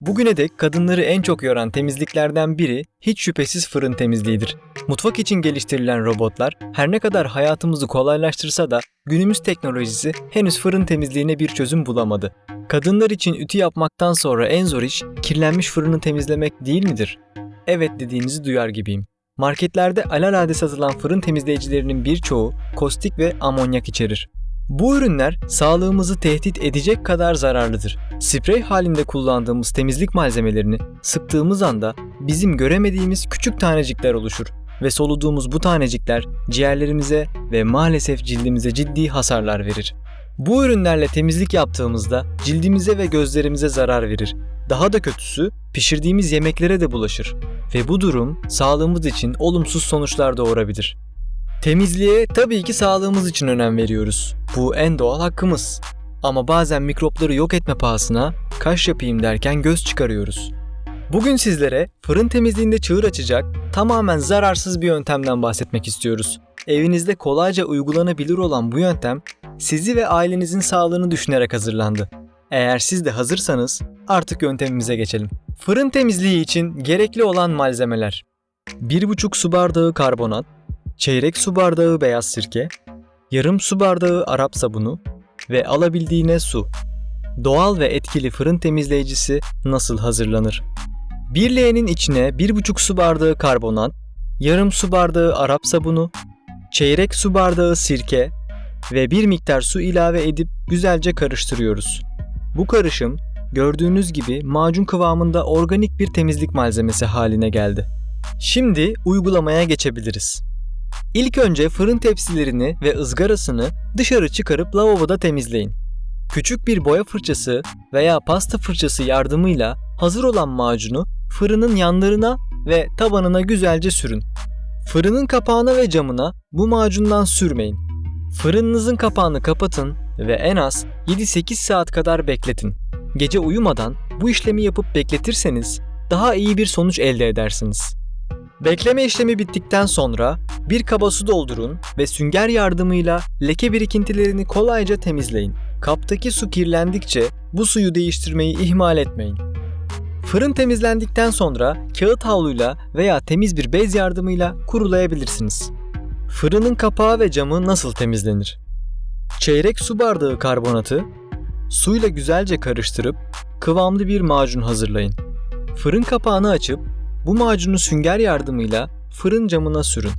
Bugüne dek kadınları en çok yoran temizliklerden biri hiç şüphesiz fırın temizliğidir. Mutfak için geliştirilen robotlar her ne kadar hayatımızı kolaylaştırsa da günümüz teknolojisi henüz fırın temizliğine bir çözüm bulamadı. Kadınlar için ütü yapmaktan sonra en zor iş kirlenmiş fırını temizlemek değil midir? Evet dediğinizi duyar gibiyim. Marketlerde alelade satılan fırın temizleyicilerinin birçoğu kostik ve amonyak içerir. Bu ürünler sağlığımızı tehdit edecek kadar zararlıdır. Sprey halinde kullandığımız temizlik malzemelerini sıktığımız anda bizim göremediğimiz küçük tanecikler oluşur ve soluduğumuz bu tanecikler ciğerlerimize ve maalesef cildimize ciddi hasarlar verir. Bu ürünlerle temizlik yaptığımızda cildimize ve gözlerimize zarar verir. Daha da kötüsü pişirdiğimiz yemeklere de bulaşır ve bu durum sağlığımız için olumsuz sonuçlar doğurabilir. Temizliğe tabii ki sağlığımız için önem veriyoruz. Bu en doğal hakkımız. Ama bazen mikropları yok etme pahasına kaş yapayım derken göz çıkarıyoruz. Bugün sizlere fırın temizliğinde çığır açacak tamamen zararsız bir yöntemden bahsetmek istiyoruz. Evinizde kolayca uygulanabilir olan bu yöntem sizi ve ailenizin sağlığını düşünerek hazırlandı. Eğer siz de hazırsanız artık yöntemimize geçelim. Fırın temizliği için gerekli olan malzemeler 1,5 su bardağı karbonat, çeyrek su bardağı beyaz sirke, yarım su bardağı Arap sabunu ve alabildiğine su. Doğal ve etkili fırın temizleyicisi nasıl hazırlanır? Bir leğenin içine 1,5 su bardağı karbonat, yarım su bardağı Arap sabunu, çeyrek su bardağı sirke ve bir miktar su ilave edip güzelce karıştırıyoruz. Bu karışım gördüğünüz gibi macun kıvamında organik bir temizlik malzemesi haline geldi. Şimdi uygulamaya geçebiliriz. İlk önce fırın tepsilerini ve ızgarasını dışarı çıkarıp lavaboda temizleyin. Küçük bir boya fırçası veya pasta fırçası yardımıyla hazır olan macunu fırının yanlarına ve tabanına güzelce sürün. Fırının kapağına ve camına bu macundan sürmeyin. Fırınınızın kapağını kapatın ve en az 7-8 saat kadar bekletin. Gece uyumadan bu işlemi yapıp bekletirseniz daha iyi bir sonuç elde edersiniz. Bekleme işlemi bittikten sonra bir kaba su doldurun ve sünger yardımıyla leke birikintilerini kolayca temizleyin. Kaptaki su kirlendikçe bu suyu değiştirmeyi ihmal etmeyin. Fırın temizlendikten sonra kağıt havluyla veya temiz bir bez yardımıyla kurulayabilirsiniz. Fırının kapağı ve camı nasıl temizlenir? Çeyrek su bardağı karbonatı suyla güzelce karıştırıp kıvamlı bir macun hazırlayın. Fırın kapağını açıp bu macunu sünger yardımıyla fırın camına sürün.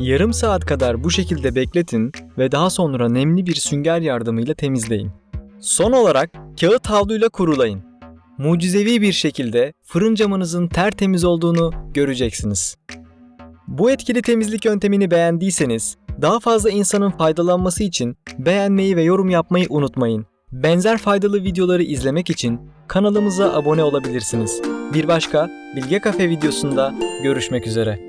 Yarım saat kadar bu şekilde bekletin ve daha sonra nemli bir sünger yardımıyla temizleyin. Son olarak kağıt havluyla kurulayın. Mucizevi bir şekilde fırın camınızın tertemiz olduğunu göreceksiniz. Bu etkili temizlik yöntemini beğendiyseniz daha fazla insanın faydalanması için beğenmeyi ve yorum yapmayı unutmayın. Benzer faydalı videoları izlemek için kanalımıza abone olabilirsiniz. Bir başka Bilge Kafe videosunda görüşmek üzere.